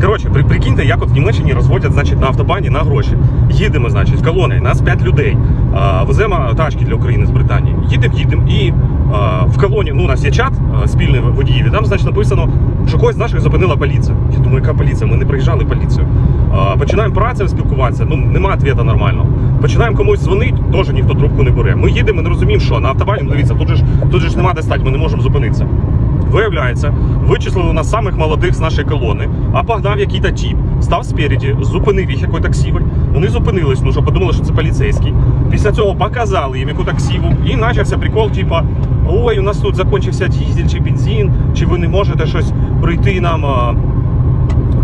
Коротше, при, прикиньте, як от в Німеччині розводять значить, на автобані на гроші. Їдемо, значить, колоною, нас 5 людей. А, веземо тачки для України з Британії. Їдемо, їдемо, і а, в колоні, ну, у нас є чат а, спільний водіїв, і там, значить, написано, що когось з наших зупинила поліція. Я думаю, яка поліція? Ми не приїжджали поліцію. А, починаємо по спілкуватися, ну нема відповіді нормального. Починаємо комусь дзвонити, теж ніхто трубку не бере. Ми їдемо, не розуміємо, що на автобані, ну, дивіться, тут же ж тут же ж нема де стати, ми не можемо зупинитися. Виявляється, вичислили нас самих молодих з нашої колони, а погнав який-то тіп, став спереді, зупинив їх який таксівер. Вони зупинились, ну що подумали, що це поліцейський. Після цього показали їм яку таксіву, і почався прикол, типа. Ой, у нас тут закінчився дізель чи бензин, чи ви не можете щось прийти нам а,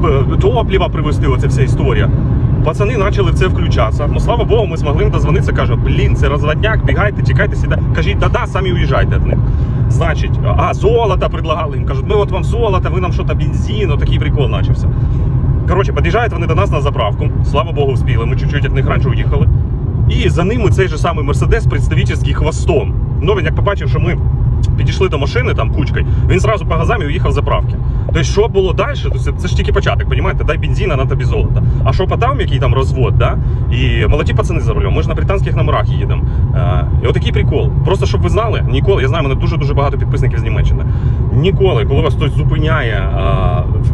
б- топлива привезти, оця вся історія. Пацани почали в це включатися. Ну слава Богу, ми змогли дозвонитися. Каже, блін, це розводняк, бігайте, тікайте сюди. Кажіть, да-да, самі уїжджайте від них. Значить, а золото предлагали їм. Кажуть, ми от вам золото, ви нам що то бензин, отакий прикол почався. Коротше, під'їжджають вони до нас на заправку. Слава Богу, вспіли. Ми чуть-чуть від них раніше уїхали. І за ними цей же самий Мерседес представительський хвостом. Ну він як побачив, що ми підійшли до машини там кучкою, він зразу по газам і уїхав з заправки. Тобто, що було далі, то це, це ж тільки початок, розумієте? Дай бензина, на тобі золото. А що потім, який там розвод, да? І молоді пацани за рулем, ми ж на британських номерах їдемо. Е, і отакий прикол. Просто щоб ви знали, ніколи, я знаю, мене дуже-дуже багато підписників з Німеччини. Ніколи, коли вас хтось зупиняє е,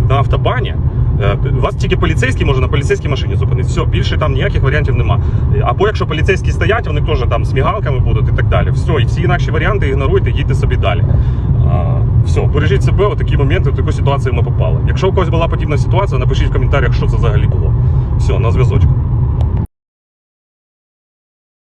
на автобані, Е, Вас тільки поліцейський може на поліцейській машині зупинити. Все, більше там ніяких варіантів нема. Або якщо поліцейські стоять, вони теж там з мігалками будуть і так далі. Все, і всі інакші варіанти ігноруйте, їдьте собі далі. А, все, бережіть себе, у такі моменти, в таку ситуацію ми попали. Якщо у когось була подібна ситуація, напишіть в коментарях, що це взагалі було. Все, на зв'язочку.